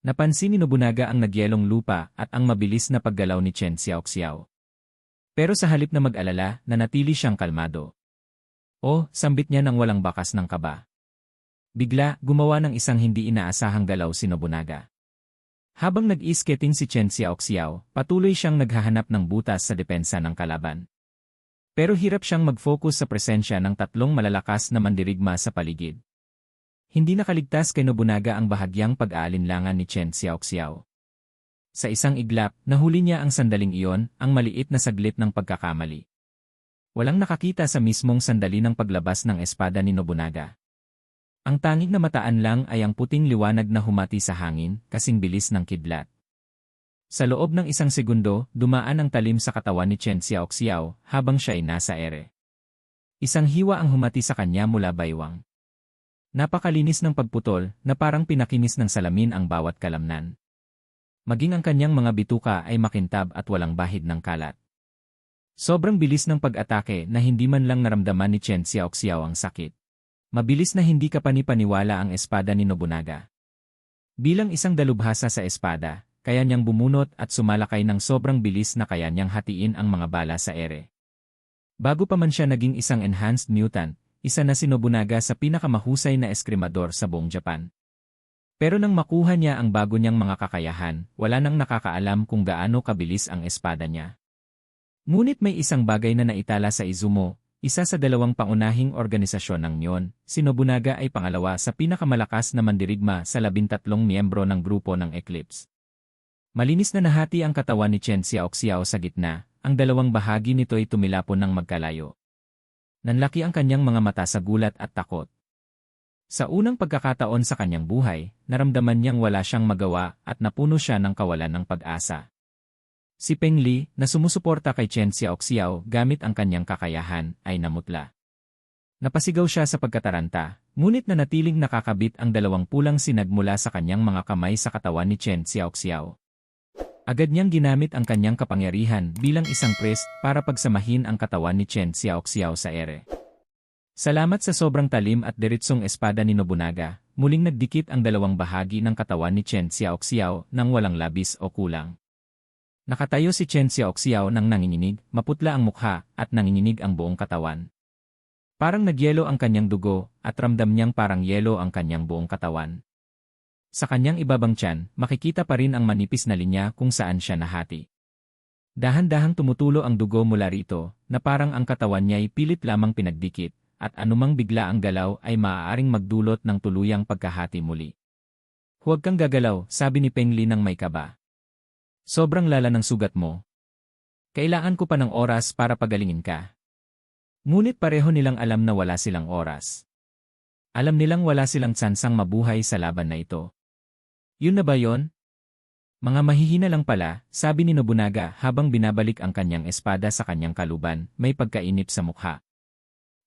Napansin ni Nobunaga ang nagyelong lupa at ang mabilis na paggalaw ni Chen Xiaoxiao. Pero sa halip na mag-alala, nanatili siyang kalmado. O, sambit niya ng walang bakas ng kaba. Bigla, gumawa ng isang hindi inaasahang galaw si Nobunaga. Habang nag-isketing si Chen Xiaoxiao, patuloy siyang naghahanap ng butas sa depensa ng kalaban. Pero hirap siyang mag-focus sa presensya ng tatlong malalakas na mandirigma sa paligid. Hindi nakaligtas kay Nobunaga ang bahagyang pag-aalinlangan ni Chen Xiaoxiao. Sa isang iglap, nahuli niya ang sandaling iyon, ang maliit na saglit ng pagkakamali. Walang nakakita sa mismong sandali ng paglabas ng espada ni Nobunaga. Ang tanging na mataan lang ay ang puting liwanag na humati sa hangin, kasing bilis ng kidlat. Sa loob ng isang segundo, dumaan ang talim sa katawan ni Chen Xiaoxiao habang siya ay nasa ere. Isang hiwa ang humati sa kanya mula baywang. Napakalinis ng pagputol na parang pinakinis ng salamin ang bawat kalamnan. Maging ang kanyang mga bituka ay makintab at walang bahid ng kalat. Sobrang bilis ng pag-atake na hindi man lang naramdaman ni Chen Xiaoxiao ang sakit. Mabilis na hindi kapanipaniwala ang espada ni Nobunaga. Bilang isang dalubhasa sa espada, kaya niyang bumunot at sumalakay ng sobrang bilis na kaya niyang hatiin ang mga bala sa ere. Bago pa man siya naging isang enhanced mutant, isa na si Nobunaga sa pinakamahusay na eskrimador sa buong Japan. Pero nang makuha niya ang bago niyang mga kakayahan, wala nang nakakaalam kung gaano kabilis ang espada niya. Ngunit may isang bagay na naitala sa Izumo, isa sa dalawang pangunahing organisasyon ng Nyon, si Nobunaga ay pangalawa sa pinakamalakas na mandirigma sa labintatlong miyembro ng grupo ng Eclipse. Malinis na nahati ang katawan ni Chen Xiaoxiao sa gitna, ang dalawang bahagi nito ay tumilapon ng magkalayo. Nanlaki ang kanyang mga mata sa gulat at takot. Sa unang pagkakataon sa kanyang buhay, naramdaman niyang wala siyang magawa at napuno siya ng kawalan ng pag-asa. Si Peng Li, na sumusuporta kay Chen Xiaoxiao gamit ang kanyang kakayahan, ay namutla. Napasigaw siya sa pagkataranta, ngunit nanatiling nakakabit ang dalawang pulang sinag mula sa kanyang mga kamay sa katawan ni Chen Xiaoxiao. Agad niyang ginamit ang kanyang kapangyarihan bilang isang priest para pagsamahin ang katawan ni Chen Xiaoxiao sa ere. Salamat sa sobrang talim at diritsong espada ni Nobunaga, muling nagdikit ang dalawang bahagi ng katawan ni Chen Xiaoxiao nang walang labis o kulang. Nakatayo si Chen Xiaoxiao nang nanginginig, maputla ang mukha at nanginginig ang buong katawan. Parang nagyelo ang kanyang dugo at ramdam niyang parang yelo ang kanyang buong katawan. Sa kanyang ibabang tiyan, makikita pa rin ang manipis na linya kung saan siya nahati. Dahan-dahang tumutulo ang dugo mula rito, na parang ang katawan niya ay pilit lamang pinagdikit, at anumang bigla ang galaw ay maaaring magdulot ng tuluyang pagkahati muli. Huwag kang gagalaw, sabi ni Peng Li ng may kaba. Sobrang lala ng sugat mo. Kailangan ko pa ng oras para pagalingin ka. Ngunit pareho nilang alam na wala silang oras. Alam nilang wala silang tsansang mabuhay sa laban na ito. Yun na ba yon? Mga mahihina lang pala, sabi ni Nobunaga habang binabalik ang kanyang espada sa kanyang kaluban, may pagkainip sa mukha.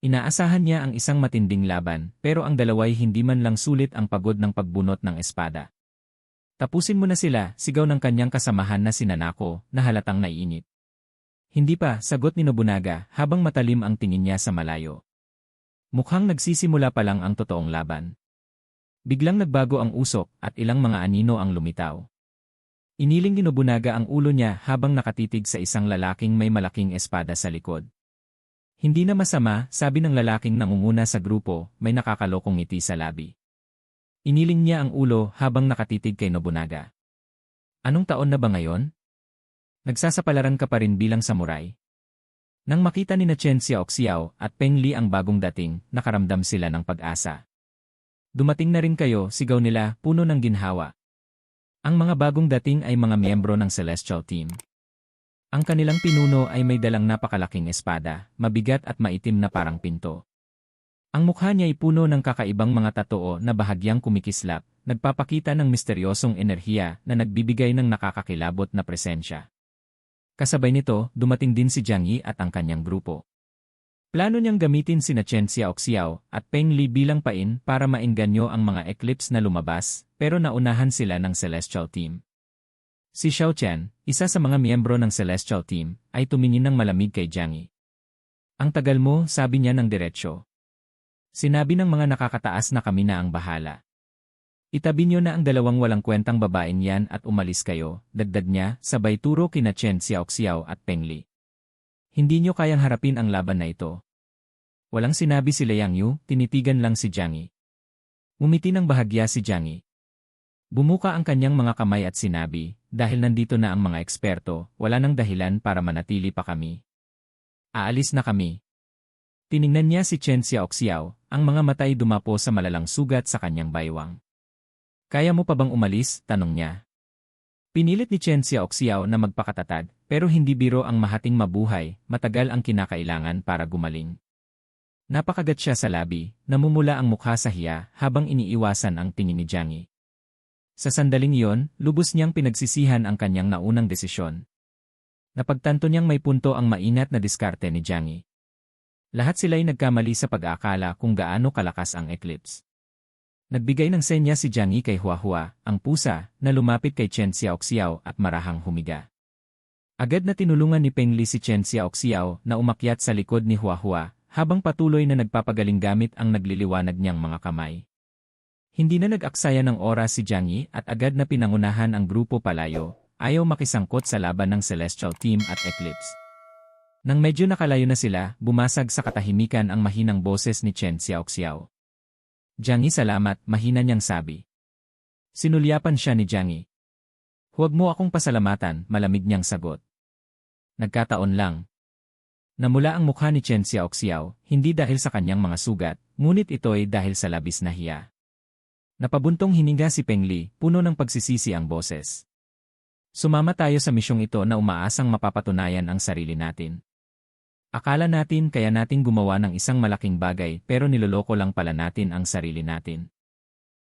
Inaasahan niya ang isang matinding laban, pero ang dalaway hindi man lang sulit ang pagod ng pagbunot ng espada. Tapusin mo na sila, sigaw ng kanyang kasamahan na si Nanako, na halatang naiinit. Hindi pa, sagot ni Nobunaga habang matalim ang tingin niya sa malayo. Mukhang nagsisimula pa lang ang totoong laban. Biglang nagbago ang usok at ilang mga anino ang lumitaw. Iniling ni Nobunaga ang ulo niya habang nakatitig sa isang lalaking may malaking espada sa likod. Hindi na masama, sabi ng lalaking nangunguna sa grupo, may nakakalokong ngiti sa labi. Iniling niya ang ulo habang nakatitig kay Nobunaga. Anong taon na ba ngayon? Nagsasapalaran ka pa rin bilang samurai. Nang makita ni na Chen Xiaoxiao at Peng Li ang bagong dating, nakaramdam sila ng pag-asa. Dumating na rin kayo, sigaw nila, puno ng ginhawa. Ang mga bagong dating ay mga miyembro ng Celestial Team. Ang kanilang pinuno ay may dalang napakalaking espada, mabigat at maitim na parang pinto. Ang mukha niya ay puno ng kakaibang mga tatoo na bahagyang kumikislap, nagpapakita ng misteryosong enerhiya na nagbibigay ng nakakakilabot na presensya. Kasabay nito, dumating din si Jiang Yi at ang kanyang grupo. Plano niyang gamitin sina Chen Xiaoxiao at Peng Li bilang pain para maengganyo ang mga eclipse na lumabas, pero naunahan sila ng Celestial Team. Si Xiao Chen, isa sa mga miyembro ng Celestial Team, ay tumingin ng malamig kay Jiang Yi. Ang tagal mo, sabi niya ng diretsyo. Sinabi ng mga nakakataas na kami na ang bahala. Itabi niyo na ang dalawang walang kwentang babaeng yan at umalis kayo, dagdag niya, sabay turo kina Chen Xiaoxiao at Peng Li. Hindi niyo kayang harapin ang laban na ito. Walang sinabi si Liang Yu, tinitigan lang si Jiang Yi. Umiti ng bahagya si Jiang Yi. Bumuka ang kanyang mga kamay at sinabi, dahil nandito na ang mga eksperto, wala nang dahilan para manatili pa kami. Aalis na kami. Tiningnan niya si Chen Xiaoxiao, ang mga matay dumapo sa malalang sugat sa kanyang baywang. Kaya mo pa bang umalis? Tanong niya. Pinilit ni Chen Xiaoxiao na magpakatatag, pero hindi biro ang mahating mabuhay, matagal ang kinakailangan para gumaling. Napakagat siya sa labi, namumula ang mukha sa hiya habang iniiwasan ang tingin ni Jiang Yi. Sa sandaling iyon, lubos niyang pinagsisihan ang kanyang naunang desisyon. Napagtanto niyang may punto ang mainat na diskarte ni Jiang Yi. Lahat sila'y nagkamali sa pag-aakala kung gaano kalakas ang eclipse. Nagbigay ng senya si Jiang Yi kay Huahua, ang pusa, na lumapit kay Chen Xiaoxiao at marahang humiga. Agad na tinulungan ni Peng Li si Chen Xiaoxiao na umakyat sa likod ni Huahua, habang patuloy na nagpapagaling gamit ang nagliliwanag niyang mga kamay. Hindi na nag-aksaya ng oras si Jiang Yi at agad na pinangunahan ang grupo palayo, ayaw makisangkot sa laban ng Celestial Team at Eclipse. Nang medyo nakalayo na sila, bumasag sa katahimikan ang mahinang boses ni Chen Xiaoxiao. Jiang Yi salamat, mahina niyang sabi. Sinulyapan siya ni Jiang Yi. Huwag mo akong pasalamatan, malamig niyang sagot. Nagkataon lang. Namula ang mukha ni Chen Xiaoxiao, hindi dahil sa kanyang mga sugat, ngunit ito ay dahil sa labis na hiya. Napabuntong hininga si Peng Li, puno ng pagsisisi ang boses. Sumama tayo sa misyong ito na umaasang mapapatunayan ang sarili natin. Akala natin kaya nating gumawa ng isang malaking bagay pero niloloko lang pala natin ang sarili natin.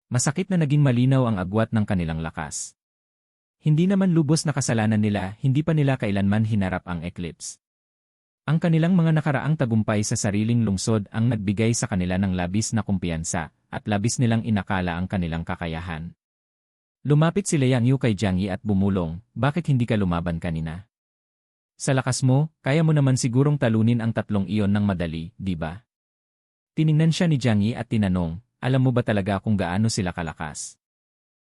Masakit na naging malinaw ang agwat ng kanilang lakas. Hindi naman lubos na kasalanan nila, hindi pa nila kailanman hinarap ang eclipse. Ang kanilang mga nakaraang tagumpay sa sariling lungsod ang nagbigay sa kanila ng labis na kumpiyansa, at labis nilang inakala ang kanilang kakayahan. Lumapit si Liang Yu kay Jiang Yi at bumulong, bakit hindi ka lumaban kanina? Sa lakas mo, kaya mo naman sigurong talunin ang tatlong iyon ng madali, di ba? Tiningnan siya ni Jiang Yi at tinanong, alam mo ba talaga kung gaano sila kalakas?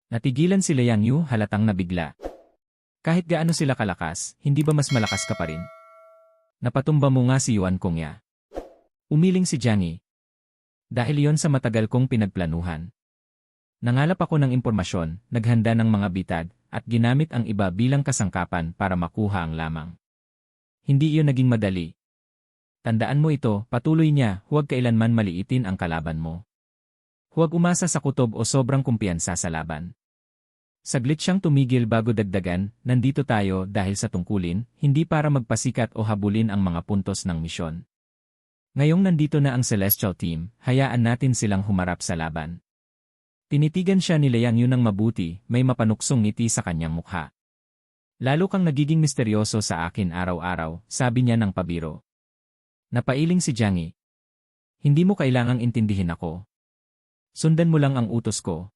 Natigilan si Liang Yu halatang nabigla. Kahit gaano sila kalakas, hindi ba mas malakas ka pa rin? Napatumba mo nga si Yuan Kongya. Umiling si Jiang Yi. Dahil iyon sa matagal kong pinagplanuhan. Nangalap ako ng impormasyon, naghanda ng mga bitag, at ginamit ang iba bilang kasangkapan para makuha ang lamang. Hindi iyon naging madali. Tandaan mo ito, patuloy niya, huwag kailanman maliitin ang kalaban mo. Huwag umasa sa kutob o sobrang kumpiyansa sa laban. Saglit siyang tumigil bago dagdagan, nandito tayo dahil sa tungkulin, hindi para magpasikat o habulin ang mga puntos ng misyon. Ngayong nandito na ang Celestial Team, hayaan natin silang humarap sa laban. Tinitigan siya ni Liang Yu ng mabuti, may mapanuksong ngiti sa kanyang mukha. Lalo kang nagiging misteryoso sa akin araw-araw, sabi niya ng pabiro. Napailing si Jiang Yi. Hindi mo kailangang intindihin ako. Sundan mo lang ang utos ko.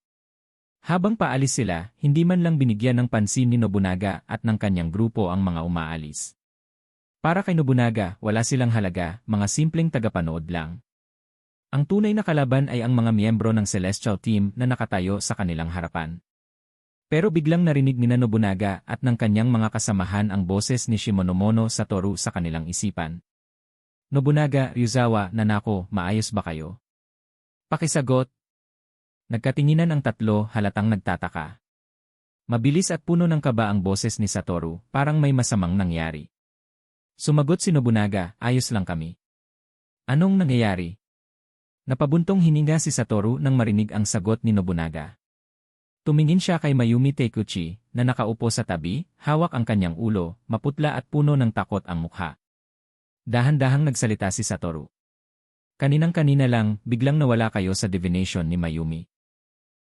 Habang paalis sila, hindi man lang binigyan ng pansin ni Nobunaga at ng kanyang grupo ang mga umaalis. Para kay Nobunaga, wala silang halaga, mga simpleng tagapanood lang. Ang tunay na kalaban ay ang mga miyembro ng Celestial Team na nakatayo sa kanilang harapan. Pero biglang narinig ni Nobunaga at ng kanyang mga kasamahan ang boses ni Shimonomono Satoru sa kanilang isipan. Nobunaga, Ryuzawa, Nanako, maayos ba kayo? Pakisagot. Nagkatinginan ang tatlo halatang nagtataka. Mabilis at puno ng kaba ang boses ni Satoru, parang may masamang nangyari. Sumagot si Nobunaga, ayos lang kami. Anong nangyayari? Napabuntong hininga si Satoru nang marinig ang sagot ni Nobunaga. Tumingin siya kay Mayumi Teikuchi, na nakaupo sa tabi, hawak ang kanyang ulo, maputla at puno ng takot ang mukha. Dahan-dahang nagsalita si Satoru. Kaninang-kanina lang, biglang nawala kayo sa divination ni Mayumi.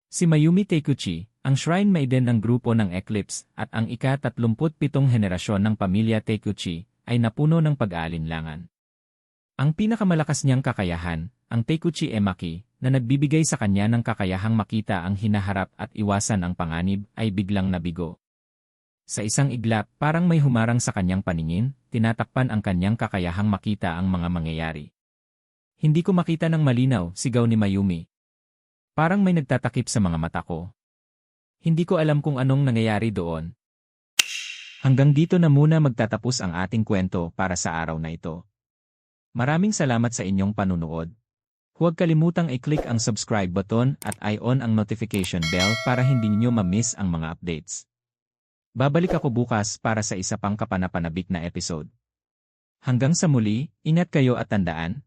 Si Mayumi Teikuchi, ang Shrine Maiden ng grupo ng Eclipse, at ang ika-37 henerasyon ng pamilya Teikuchi, ay napuno ng pag-aalinlangan. Ang pinakamalakas niyang kakayahan, ang Teikuchi Emaki, na nagbibigay sa kanya ng kakayahang makita ang hinaharap at iwasan ang panganib, ay biglang nabigo. Sa isang iglap, parang may humarang sa kanyang paningin, tinatakpan ang kanyang kakayahang makita ang mga mangyayari. Hindi ko makita ng malinaw, sigaw ni Mayumi. Parang may nagtatakip sa mga mata ko. Hindi ko alam kung anong nangyayari doon. Hanggang dito na muna magtatapos ang ating kwento para sa araw na ito. Maraming salamat sa inyong panunood. Huwag kalimutang i-click ang subscribe button at i-on ang notification bell para hindi niyo ma-miss ang mga updates. Babalik ako bukas para sa isa pang kapanapanabik na episode. Hanggang sa muli, ingat kayo at tandaan,